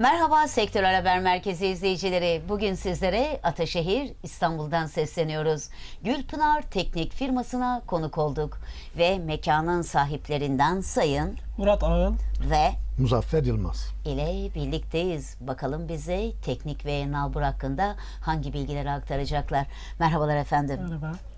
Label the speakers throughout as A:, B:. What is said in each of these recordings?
A: Merhaba Sektörel Haber Merkezi izleyicileri. Bugün sizlere Ataşehir İstanbul'dan sesleniyoruz. Gülpınar Teknik firmasına konuk olduk ve mekanın sahiplerinden Sayın
B: Murat Ağıl,
A: ve
C: Muzaffer Yılmaz.
A: ile birlikteyiz. Bakalım bize teknik ve nalbur hakkında hangi bilgileri aktaracaklar. Merhabalar efendim.
B: merhaba.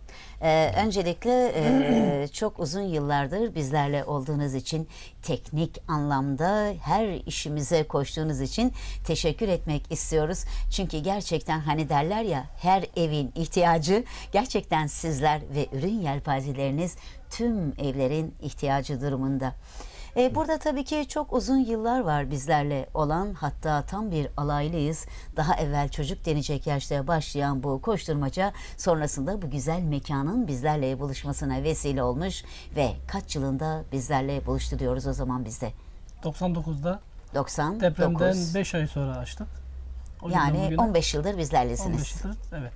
A: Ee, öncelikle e, çok uzun yıllardır bizlerle olduğunuz için teknik anlamda her işimize koştuğunuz için teşekkür etmek istiyoruz. Çünkü gerçekten hani derler ya her evin ihtiyacı gerçekten sizler ve ürün yelpazeleriniz tüm evlerin ihtiyacı durumunda. E, burada tabii ki çok uzun yıllar var bizlerle olan hatta tam bir alaylıyız. Daha evvel çocuk denecek yaşta başlayan bu koşturmaca sonrasında bu güzel mekanın bizlerle buluşmasına vesile olmuş ve kaç yılında bizlerle buluştu diyoruz o zaman bizde.
B: 99'da
A: 99.
B: depremden 5 ay sonra açtık. O
A: yani
B: bugüne
A: 15 yıldır bizlerlesiniz.
B: 15 yıldır, evet.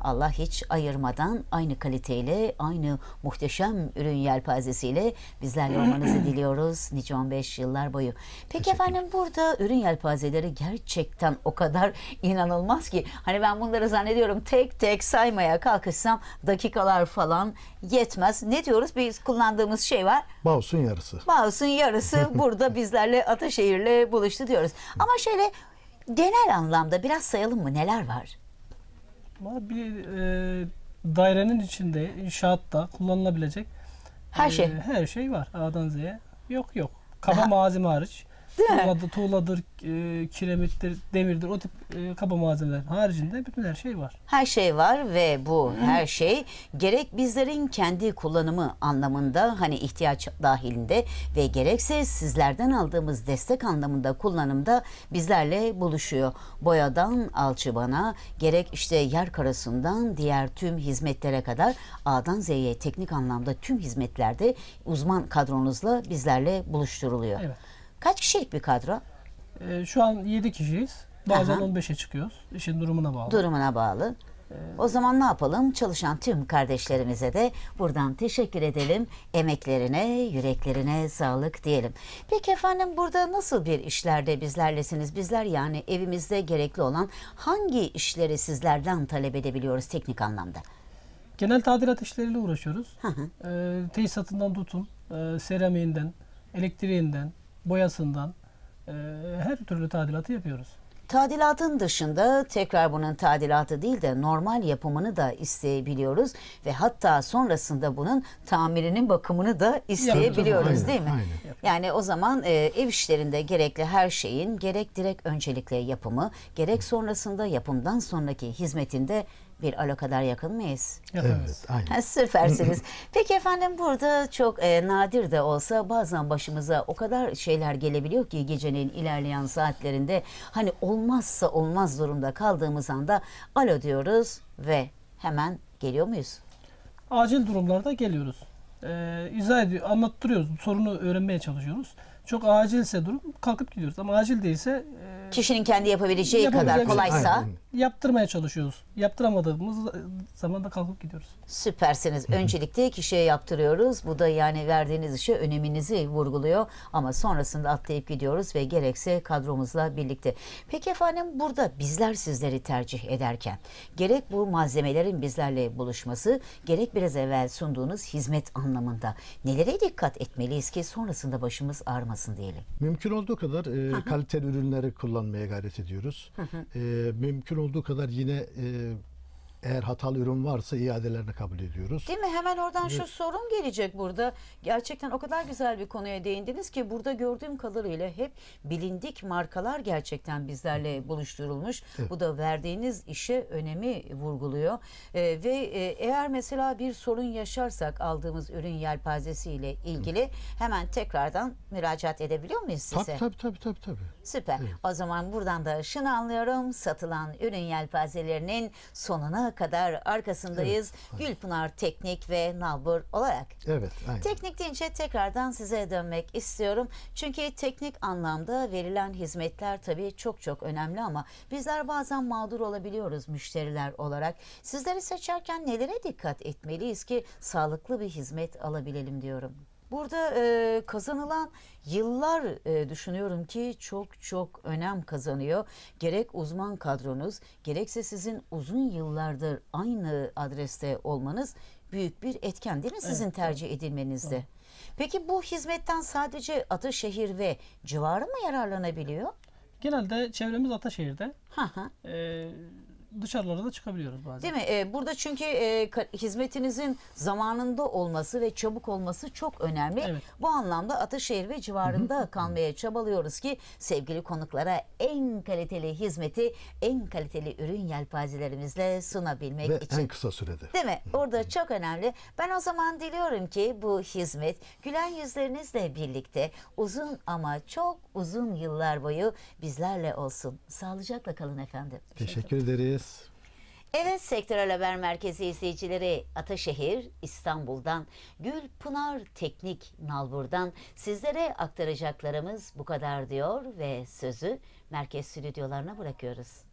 A: Allah hiç ayırmadan aynı kaliteyle, aynı muhteşem ürün yelpazesiyle bizlerle olmanızı diliyoruz nice 15 yıllar boyu. Peki efendim burada ürün yelpazeleri gerçekten o kadar inanılmaz ki hani ben bunları zannediyorum tek tek saymaya kalkışsam dakikalar falan yetmez. Ne diyoruz? Biz kullandığımız şey var.
C: Bağus'un yarısı.
A: Mouse'un yarısı burada bizlerle Ataşehir'le buluştu diyoruz. Ama şöyle genel anlamda biraz sayalım mı neler var?
B: Bir e, dairenin içinde inşaatta kullanılabilecek
A: Her
B: e,
A: şey.
B: her şey var A'dan Z'ye. Yok yok. Kaba malzeme hariç.
A: Değil mi?
B: Tuğladır, tuğladır, e, kiremittir, demirdir o tip e, kaba malzemeler haricinde bütün her şey var.
A: Her şey var ve bu her şey gerek bizlerin kendi kullanımı anlamında hani ihtiyaç dahilinde ve gerekse sizlerden aldığımız destek anlamında kullanımda bizlerle buluşuyor. Boyadan alçıbana gerek işte yer karasından diğer tüm hizmetlere kadar A'dan Z'ye teknik anlamda tüm hizmetlerde uzman kadronuzla bizlerle buluşturuluyor.
B: Evet.
A: Kaç kişilik bir kadro?
B: E, şu an 7 kişiyiz. Bazen
A: Aha.
B: 15'e çıkıyoruz. İşin durumuna bağlı.
A: durumuna bağlı. O zaman ne yapalım? Çalışan tüm kardeşlerimize de buradan teşekkür edelim. Emeklerine, yüreklerine sağlık diyelim. Peki efendim burada nasıl bir işlerde bizlerlesiniz? Bizler yani evimizde gerekli olan hangi işleri sizlerden talep edebiliyoruz teknik anlamda?
B: Genel tadilat işleriyle uğraşıyoruz.
A: Hı hı.
B: Ee, tesisatından tutun, e, seramiğinden, elektriğinden, boyasından e, her türlü tadilatı yapıyoruz.
A: Tadilatın dışında tekrar bunun tadilatı değil de normal yapımını da isteyebiliyoruz ve hatta sonrasında bunun tamirinin bakımını da isteyebiliyoruz
C: Aynen,
A: değil mi?
C: aynen.
A: Yani o zaman e, ev işlerinde gerekli her şeyin gerek direkt öncelikle yapımı gerek sonrasında yapımdan sonraki hizmetinde bir alo kadar yakın mıyız?
C: Evet, aynen.
A: Süpersiniz. Peki efendim burada çok e, nadir de olsa bazen başımıza o kadar şeyler gelebiliyor ki gecenin ilerleyen saatlerinde hani olmazsa olmaz durumda kaldığımız anda alo diyoruz ve hemen geliyor muyuz?
B: Acil durumlarda geliyoruz. Ee, izah ediyor, anlattırıyoruz. Sorunu öğrenmeye çalışıyoruz. Çok acilse durum kalkıp gidiyoruz. Ama acil değilse e,
A: Kişinin kendi yapabileceği kadar
B: Yapabileceği-
A: kolaysa
C: Aynen.
B: Yaptırmaya çalışıyoruz. Yaptıramadığımız zaman da kalkıp gidiyoruz.
A: Süpersiniz. Öncelikle kişiye yaptırıyoruz. Bu da yani verdiğiniz işe öneminizi vurguluyor. Ama sonrasında atlayıp gidiyoruz ve gerekse kadromuzla birlikte. Peki efendim burada bizler sizleri tercih ederken gerek bu malzemelerin bizlerle buluşması gerek biraz evvel sunduğunuz hizmet anlamında nelere dikkat etmeliyiz ki sonrasında başımız ağrımasın diyelim.
C: Mümkün olduğu kadar e, kaliteli ürünleri kullanmaya gayret ediyoruz. E, mümkün olduğu kadar yine e, eğer hatalı ürün varsa iadelerini kabul ediyoruz.
A: Değil mi? Hemen oradan şu sorun gelecek burada. Gerçekten o kadar güzel bir konuya değindiniz ki burada gördüğüm kadarıyla hep bilindik markalar gerçekten bizlerle buluşturulmuş. Bu da verdiğiniz işe önemi vurguluyor. Ee, ve e, eğer mesela bir sorun yaşarsak aldığımız ürün yelpazesiyle ilgili hemen tekrardan müracaat edebiliyor muyuz size?
C: Tabii tabii tabii tabii. tabii.
A: Süper. O zaman buradan da şunu anlıyorum. Satılan ürün yelpazelerinin sonuna kadar arkasındayız. Gülpınar Teknik ve Nalbur olarak.
C: Evet, aynen.
A: Teknik deyince tekrardan size dönmek istiyorum. Çünkü teknik anlamda verilen hizmetler tabii çok çok önemli ama bizler bazen mağdur olabiliyoruz müşteriler olarak. Sizleri seçerken nelere dikkat etmeliyiz ki sağlıklı bir hizmet alabilelim diyorum. Burada e, kazanılan yıllar e, düşünüyorum ki çok çok önem kazanıyor. Gerek uzman kadronuz gerekse sizin uzun yıllardır aynı adreste olmanız büyük bir etken değil mi sizin tercih edilmenizde? Peki bu hizmetten sadece Ataşehir ve civarı mı yararlanabiliyor?
B: Genelde çevremiz Ataşehir'de.
A: Hı hı.
B: Ee, dışarılara da çıkabiliyoruz bazen.
A: Değil mi? Ee, burada çünkü e, hizmetinizin zamanında olması ve çabuk olması çok önemli.
B: Evet.
A: Bu anlamda Ataşehir ve civarında kalmaya çabalıyoruz ki sevgili konuklara en kaliteli hizmeti, en kaliteli ürün yelpazelerimizle sunabilmek
C: Ve
A: için.
C: en kısa sürede.
A: Değil mi? Orada çok önemli. Ben o zaman diliyorum ki bu hizmet gülen yüzlerinizle birlikte uzun ama çok uzun yıllar boyu bizlerle olsun. Sağlıcakla kalın efendim.
C: Teşekkür ederiz.
A: Evet Sektörel Haber Merkezi izleyicileri Ataşehir, İstanbul'dan, Gülpınar Teknik Nalbur'dan sizlere aktaracaklarımız bu kadar diyor ve sözü merkez stüdyolarına bırakıyoruz.